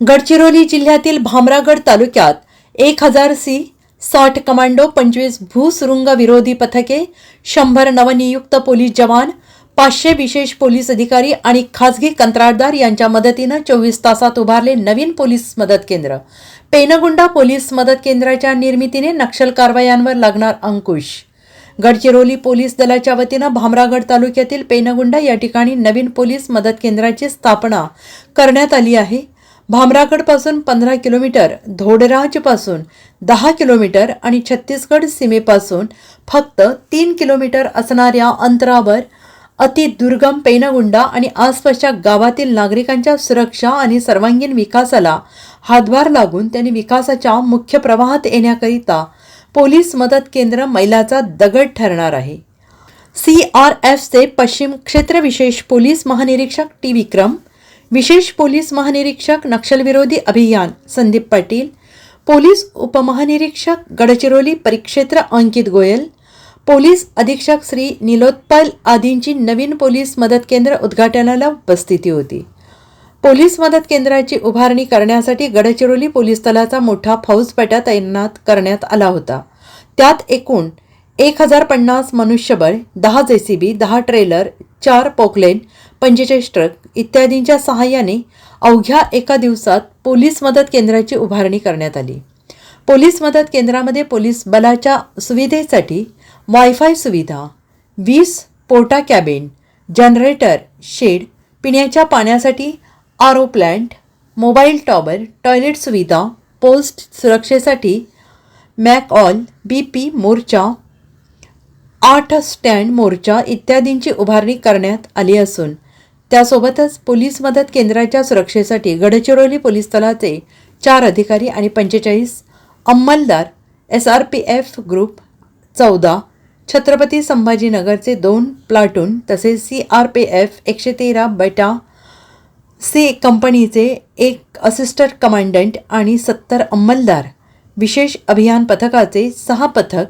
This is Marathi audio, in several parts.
गडचिरोली जिल्ह्यातील भामरागड तालुक्यात एक हजार सी साठ कमांडो पंचवीस भूसुरुंग विरोधी पथके शंभर नवनियुक्त पोलीस जवान पाचशे विशेष पोलीस अधिकारी आणि खासगी कंत्राटदार यांच्या मदतीनं चोवीस तासात उभारले नवीन पोलीस मदत केंद्र. पेनगुंडा पोलीस मदत केंद्राच्या निर्मितीने नक्षल कारवायांवर लागणार अंकुश. गडचिरोली पोलीस दलाच्या वतीनं भामरागड तालुक्यातील पेनगुंडा या ठिकाणी नवीन पोलीस मदत केंद्राची स्थापना करण्यात आली आहे. भामरागडपासून पंधरा किलोमीटर धोडराजपासून दहा किलोमीटर आणि छत्तीसगड सीमेपासून फक्त तीन किलोमीटर असणाऱ्या अंतरावर अति दुर्गम पेनगुंडा आणि आसपासच्या गावातील नागरिकांच्या सुरक्षा आणि सर्वांगीण विकासाला हातभार लागून त्यांनी विकासाच्या मुख्य प्रवाहात येण्याकरिता पोलीस मदत केंद्र मैलाचा दगड ठरणार आहे. सी आर एफचे पश्चिम क्षेत्र विशेष पोलीस महानिरीक्षक टी. विक्रम विशेष पोलीस महानिरीक्षक नक्षलविरोधी अभियान संदीप पाटील. पोलीस उपमहानिरीक्षक गडचिरोली परिक्षेत्र अंकित गोयल. पोलीस अधीक्षक श्री निलोत्पल आदींची नवीन पोलीस मदत केंद्र उद्घाटनाला उपस्थिती होती. पोलीस मदत केंद्राची उभारणी करण्यासाठी गडचिरोली पोलीस दलाचा मोठा फौजपेटा तैनात करण्यात आला होता. त्यात एकूण एक हजार पन्नास मनुष्यबळ दहा जेसीबी दहा ट्रेलर चार पोकलेन पंचेचाळीस ट्रक इत्यादींच्या सहाय्याने अवघ्या एका दिवसात पोलीस मदत केंद्राची उभारणी करण्यात आली. पोलीस मदत केंद्रामध्ये पोलीस बलाच्या सुविधेसाठी वायफाय सुविधा वीस पोर्टा कॅबिन जनरेटर शेड पिण्याच्या पाण्यासाठी R O plant mobile tower toilet सुविधा पोस्ट सुरक्षेसाठी मॅक ऑल बी पी मोर्चा आठ स्टँड मोर्चा इत्यादींची उभारणी करण्यात आली असून त्यासोबतच पोलीस मदत केंद्राच्या सुरक्षेसाठी गडचिरोली पोलीस दलाचे चार अधिकारी आणि पंचेचाळीस अंमलदार S R P F group चौदा छत्रपती संभाजीनगरचे दोन प्लाटून तसेच सी आर पी एफ एकशे तेरा बेटा सी कंपनीचे एक असिस्टंट कमांडंट आणि सत्तर अंमलदार विशेष अभियान पथकाचे सहा पथक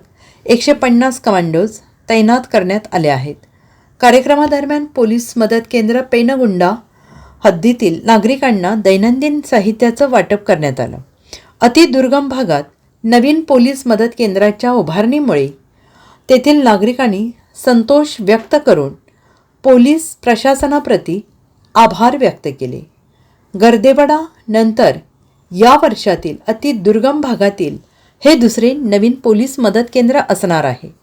एकशे पन्नास कमांडोज तैनात करण्यात आले आहेत. कार्यक्रमादरम्यान पोलीस मदत केंद्र पेनगुंडा हद्दीतील नागरिकांना दैनंदिन साहित्याचं वाटप करण्यात आलं. अतिदुर्गम भागात नवीन पोलीस मदत केंद्राच्या उभारणीमुळे तेथील नागरिकांनी संतोष व्यक्त करून पोलीस प्रशासनाप्रती आभार व्यक्त केले. गर्देवाडा नंतर या वर्षातील अतिदुर्गम भागातील हे दुसरे नवीन पोलीस मदत केंद्र असणार आहे.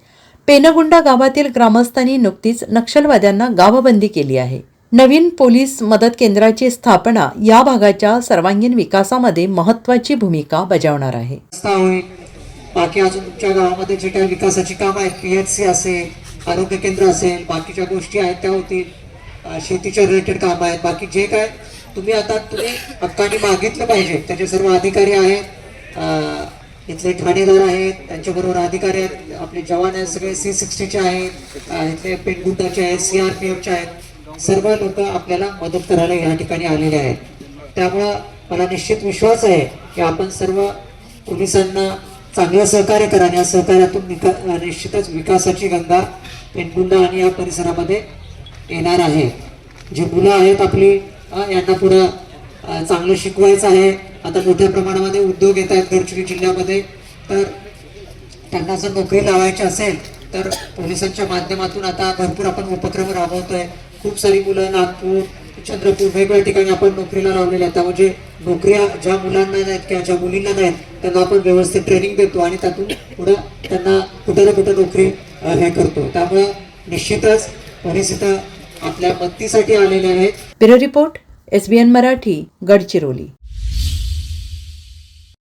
पेनगुंडा गावातील ग्रामस्थांनी नुकतीच नक्षलवाद्यांना गावबंदी केली आहे. नवीन पोलीस मदत केंद्राची स्थापना या भागाच्या सर्वांगीण विकासामध्ये महत्त्वाची भूमिका बजावणार आहे. बाकी अजून तुमच्या गावामध्ये जे काही विकासाची कामं आहेत पी एच सी असेल आरोग्य केंद्र असेल बाकीच्या गोष्टी आहेत त्या होतील. शेतीच्या रिलेटेड कामं आहेत. बाकी जे काय तुम्ही आता तुम्ही हक्काने मागितलं पाहिजे त्याचे सर्व अधिकारी आहेत. इथले ठाणेदार आहेत त्यांच्याबरोबर अधिकारी आहेत आपले जवान आहेत सगळे सी सिक्स्टीचे आहेत इथले पेनगुंटाचे आहेत सी आर पी एफचे आहेत. सर्व लोक आपल्याला मदत करायला या ठिकाणी आलेले आहेत. त्यामुळं मला निश्चित विश्वास आहे की आपण सर्व पोलिसांना चांगलं सहकार्य करा आणि या सहकार्यातून निका निश्चितच विकासाची गंगा पेनगुंडा आणि या परिसरामध्ये येणार आहे. जी मुलं आहेत आपली यांना पुढं चांगलं शिकवायचं आहे. आता मोठ्या प्रमाणामध्ये उद्योग येत आहेत गडचिरोली जिल्ह्यामध्ये. तर त्यांना जर नोकरी लावायची असेल तर पोलिसांच्या माध्यमातून आता भरपूर आपण उपक्रम राबवतोय. खूप सारी मुलं नागपूर चंद्रपूर वेगवेगळ्या ठिकाणी आपण नोकरीला लावलेल्या आहेत. म्हणजे नोकऱ्या ज्या मुलांना नाहीत किंवा ज्या मुलींना नाहीत त्यांना आपण व्यवस्थित ट्रेनिंग देतो आणि त्यातून पुढं त्यांना कुठं ना कुठं नोकरी हे करतो. त्यामुळं निश्चितच पोलीस इथं आपल्या मदतीसाठी आलेले आहेत. Bureau report S B N Marathi Gadchiroli.